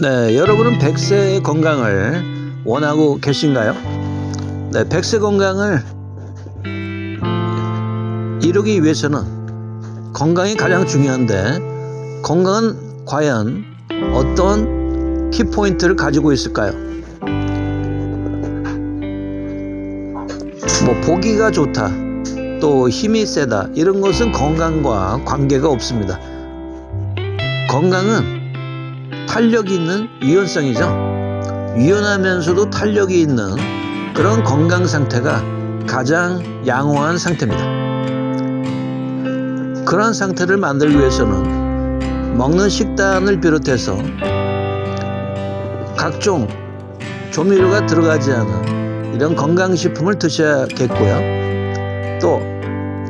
네, 여러분은 100세의 건강을 원하고 계신가요? 네, 100세 건강을 이루기 위해서는 건강이 가장 중요한데 건강은 과연 어떤 키포인트를 가지고 있을까요? 뭐 보기가 좋다, 또 힘이 세다 이런 것은 건강과 관계가 없습니다. 건강은 탄력이 있는 유연성이죠. 유연하면서도 탄력이 있는 그런 건강 상태가 가장 양호한 상태입니다. 그런 상태를 만들기 위해서는 먹는 식단을 비롯해서 각종 조미료가 들어가지 않은 이런 건강식품을 드셔야겠고요. 또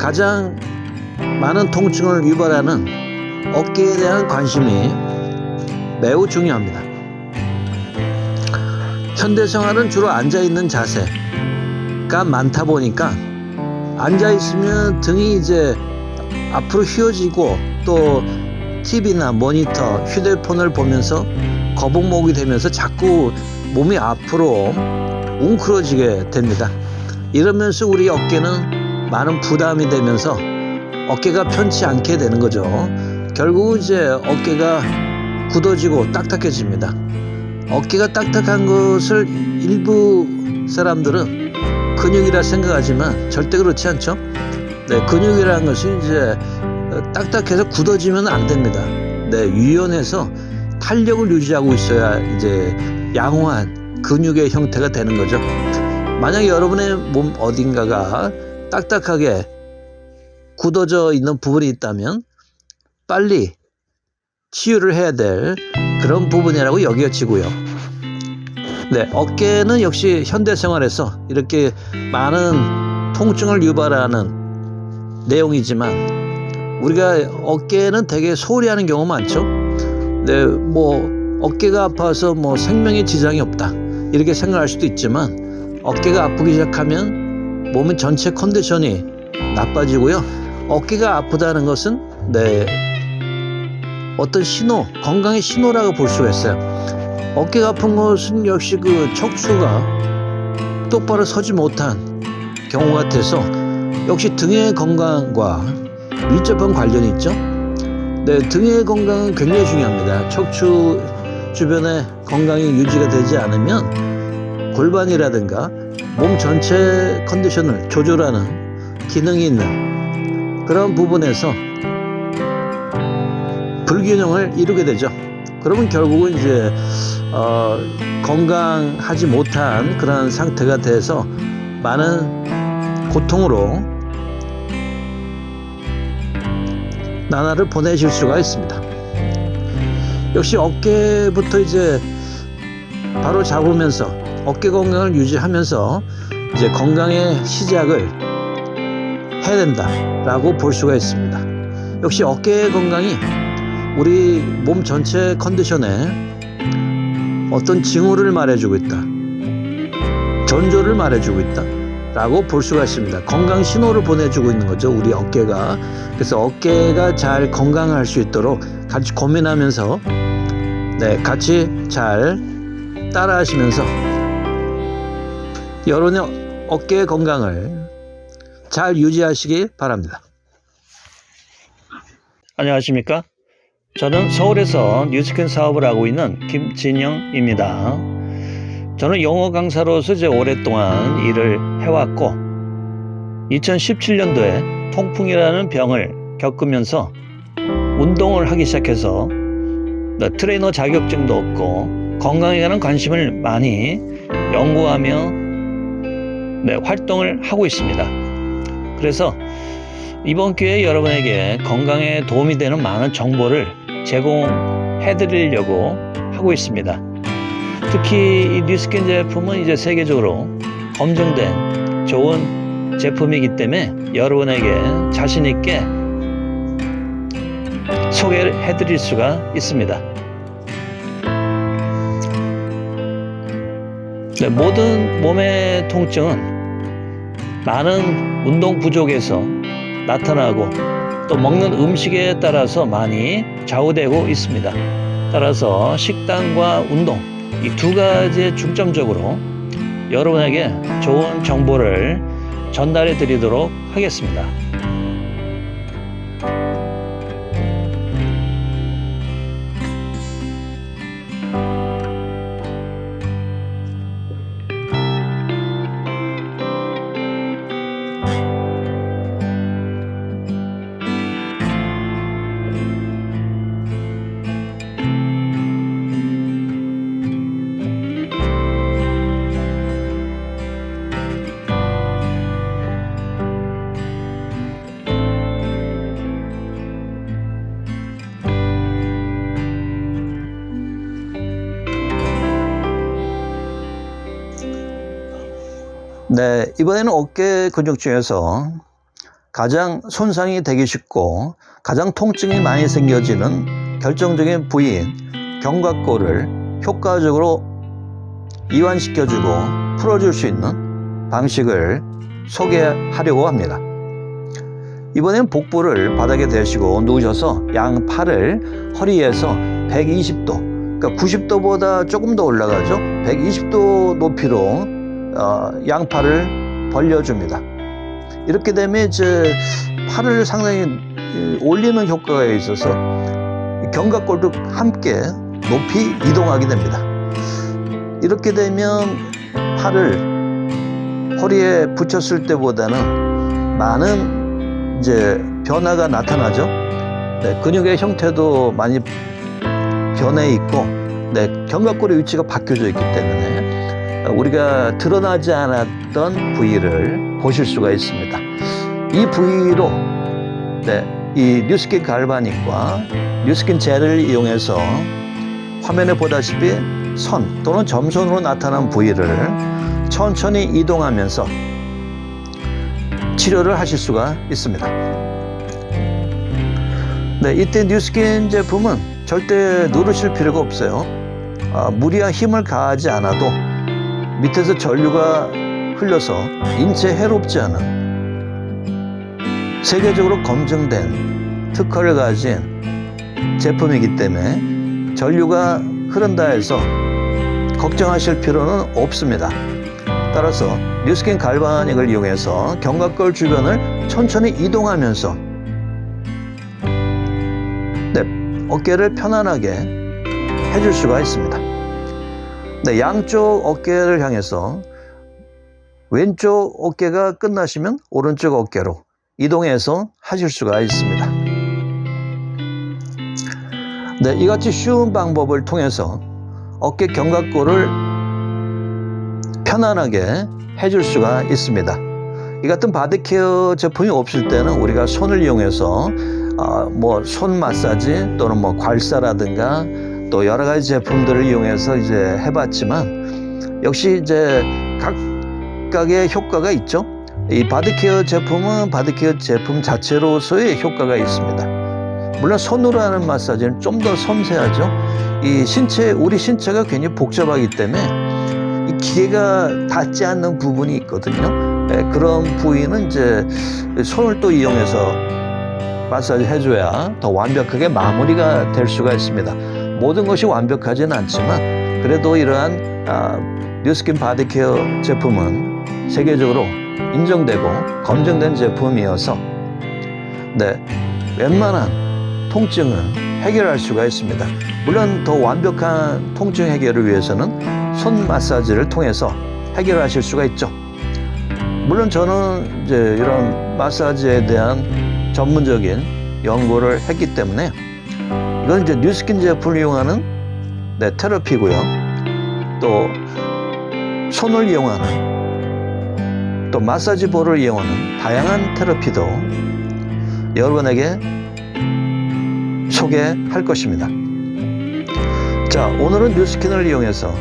가장 많은 통증을 유발하는 어깨에 대한 관심이 매우 중요합니다. 현대 생활은 주로 앉아 있는 자세가 많다 보니까 앉아 있으면 등이 이제 앞으로 휘어지고 또 TV나 모니터, 휴대폰을 보면서 거북목이 되면서 자꾸 몸이 앞으로 웅크러지게 됩니다. 이러면서 우리 어깨는 많은 부담이 되면서 어깨가 편치 않게 되는 거죠. 결국 이제 어깨가 굳어지고 딱딱해집니다. 어깨가 딱딱한 것을 일부 사람들은 근육이라 생각하지만 절대 그렇지 않죠. 네, 근육이라는 것이 이제 딱딱해서 굳어지면 안 됩니다. 네, 유연해서 탄력을 유지하고 있어야 이제 양호한 근육의 형태가 되는 거죠. 만약 여러분의 몸 어딘가가 딱딱하게 굳어져 있는 부분이 있다면 빨리 치유를 해야 될 그런 부분이라고 여겨지고요. 네, 어깨는 역시 현대 생활에서 이렇게 많은 통증을 유발하는 내용이지만 우리가 어깨는 되게 소홀히 하는 경우 많죠. 네, 뭐 어깨가 아파서 뭐 생명에 지장이 없다 이렇게 생각할 수도 있지만 어깨가 아프기 시작하면 몸의 전체 컨디션이 나빠지고요. 어깨가 아프다는 것은 네 어떤 신호, 건강의 신호라고 볼 수가 있어요. 어깨가 아픈 것은 역시 그 척추가 똑바로 서지 못한 경우 같아서 역시 등의 건강과 밀접한 관련이 있죠. 네, 등의 건강은 굉장히 중요합니다. 척추 주변의 건강이 유지가 되지 않으면 골반이라든가 몸 전체 컨디션을 조절하는 기능이 있는 그런 부분에서 불균형을 이루게 되죠. 그러면 결국은 이제 어, 건강하지 못한 그런 상태가 돼서 많은 고통으로 나날을 보내실 수가 있습니다. 역시 어깨부터 이제 바로 잡으면서 어깨 건강을 유지하면서 이제 건강의 시작을 해야 된다라고 볼 수가 있습니다. 역시 어깨 건강이 우리 몸 전체 컨디션에 어떤 징후를 말해주고 있다. 전조를 말해주고 있다. 라고 볼 수가 있습니다. 건강 신호를 보내주고 있는 거죠. 우리 어깨가. 그래서 어깨가 잘 건강할 수 있도록 같이 고민하면서 네, 같이 잘 따라 하시면서 여러분의 어깨의 건강을 잘 유지하시기 바랍니다. 안녕하십니까? 저는 서울에서 뉴스킨 사업을 하고 있는 김진영입니다. 저는 영어 강사로서 이제 오랫동안 일을 해왔고, 2017년도에 통풍이라는 병을 겪으면서 운동을 하기 시작해서 네, 트레이너 자격증도 없고 건강에 관한 관심을 많이 연구하며 네, 활동을 하고 있습니다. 그래서 이번 기회에 여러분에게 건강에 도움이 되는 많은 정보를 제공해 드리려고 하고 있습니다. 특히 이 뉴스킨 제품은 이제 세계적으로 검증된 좋은 제품이기 때문에 여러분에게 자신 있게 소개를 해 드릴 수가 있습니다. 네, 모든 몸의 통증은 많은 운동 부족에서 나타나고 또 먹는 음식에 따라서 많이 좌우되고 있습니다. 따라서 식단과 운동 이 두 가지에 중점적으로 여러분에게 좋은 정보를 전달해 드리도록 하겠습니다. 네, 이번에는 어깨 근육 중에서 가장 손상이 되기 쉽고 가장 통증이 많이 생겨지는 결정적인 부위인 견갑골을 효과적으로 이완시켜주고 풀어줄 수 있는 방식을 소개하려고 합니다. 이번엔 복부를 바닥에 대시고 누우셔서 양 팔을 허리에서 120도, 그러니까 90도보다 조금 더 올라가죠. 120도 높이로 어, 양팔을 벌려줍니다. 이렇게 되면 이제 팔을 상당히 이, 올리는 효과가 있어서 이 견갑골도 함께 높이 이동하게 됩니다. 이렇게 되면 팔을 허리에 붙였을 때보다는 많은 이제 변화가 나타나죠. 네, 근육의 형태도 많이 변해 있고, 네, 견갑골의 위치가 바뀌어져 있기 때문에 우리가 드러나지 않았던 부위를 보실 수가 있습니다. 이 부위로 네, 이 뉴스킨 갈바닉과 뉴스킨 젤을 이용해서 화면에 보다시피 선 또는 점선으로 나타난 부위를 천천히 이동하면서 치료를 하실 수가 있습니다. 네, 이때 뉴스킨 제품은 절대 누르실 필요가 없어요. 아, 무리한 힘을 가하지 않아도 밑에서 전류가 흘러서 인체 해롭지 않은 세계적으로 검증된 특허를 가진 제품이기 때문에 전류가 흐른다 해서 걱정하실 필요는 없습니다. 따라서 뉴스킨 갈바닉을 이용해서 견갑골 주변을 천천히 이동하면서 네, 어깨를 편안하게 해줄 수가 있습니다. 네, 양쪽 어깨를 향해서 왼쪽 어깨가 끝나시면 오른쪽 어깨로 이동해서 하실 수가 있습니다. 네, 이같이 쉬운 방법을 통해서 어깨 견갑골을 편안하게 해줄 수가 있습니다. 이 같은 바디케어 제품이 없을 때는 우리가 손을 이용해서 어, 뭐손 마사지 또는 뭐 괄사라든가 또 여러 가지 제품들을 이용해서 이제 해봤지만 역시 이제 각각의 효과가 있죠. 이 바디케어 제품은 바디케어 제품 자체로서의 효과가 있습니다. 물론 손으로 하는 마사지는 좀 더 섬세하죠. 이 신체 우리 신체가 굉장히 복잡하기 때문에 이 기계가 닿지 않는 부분이 있거든요. 예, 그런 부위는 이제 손을 또 이용해서 마사지 해줘야 더 완벽하게 마무리가 될 수가 있습니다. 모든 것이 완벽하지는 않지만 그래도 이러한 아, 뉴스킨 바디케어 제품은 세계적으로 인정되고 검증된 제품이어서 네 웬만한 통증을 해결할 수가 있습니다. 물론 더 완벽한 통증 해결을 위해서는 손 마사지를 통해서 해결하실 수가 있죠. 물론 저는 이제 이런 마사지에 대한 전문적인 연구를 했기 때문에 이건 이제 뉴스킨 제품을 이용하는 네, 테라피고요. 또 손을 이용하는 또 마사지 볼을 이용하는 다양한 테라피도 여러분에게 소개할 것입니다. 자, 오늘은 뉴스킨을 이용해서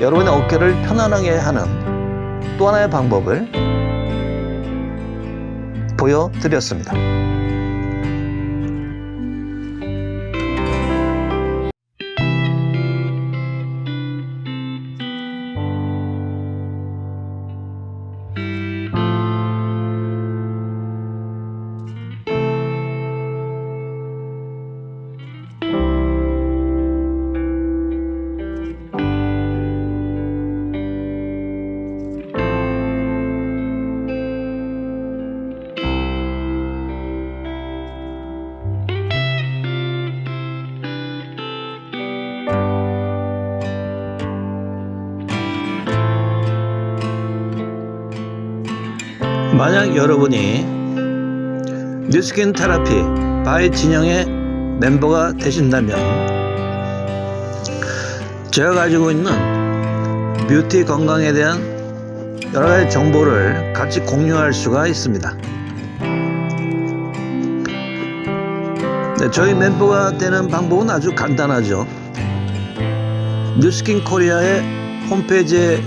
여러분의 어깨를 편안하게 하는 또 하나의 방법을 보여드렸습니다. 만약 여러분이 뉴스킨 테라피 바이 진영의 멤버가 되신다면 제가 가지고 있는 뷰티 건강에 대한 여러 가지 정보를 같이 공유할 수가 있습니다. 네, 저희 멤버가 되는 방법은 아주 간단하죠. 뉴스킨 코리아의 홈페이지에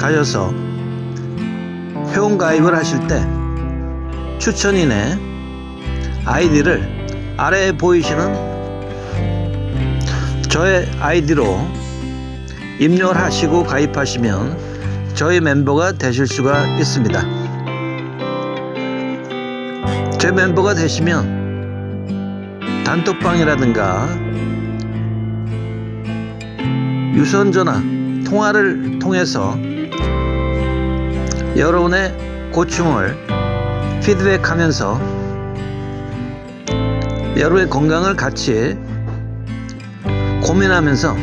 가셔서 회원 가입을 하실 때 추천인의 아이디를 아래에 보이시는 저의 아이디로 입력을 하시고 가입하시면 저희 멤버가 되실 수가 있습니다. 제 멤버가 되시면 단톡방이라든가 유선전화 통화를 통해서 여러분의 고충을 피드백하면서 여러분의 건강을 같이 고민하면서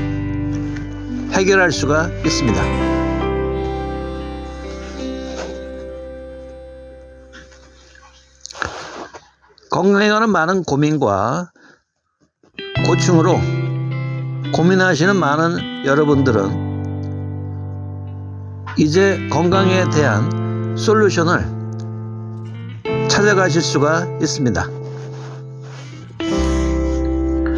해결할 수가 있습니다. 건강에 관한 많은 고민과 고충으로 고민하시는 많은 여러분들은 이제 건강에 대한 솔루션을 찾아가실 수가 있습니다.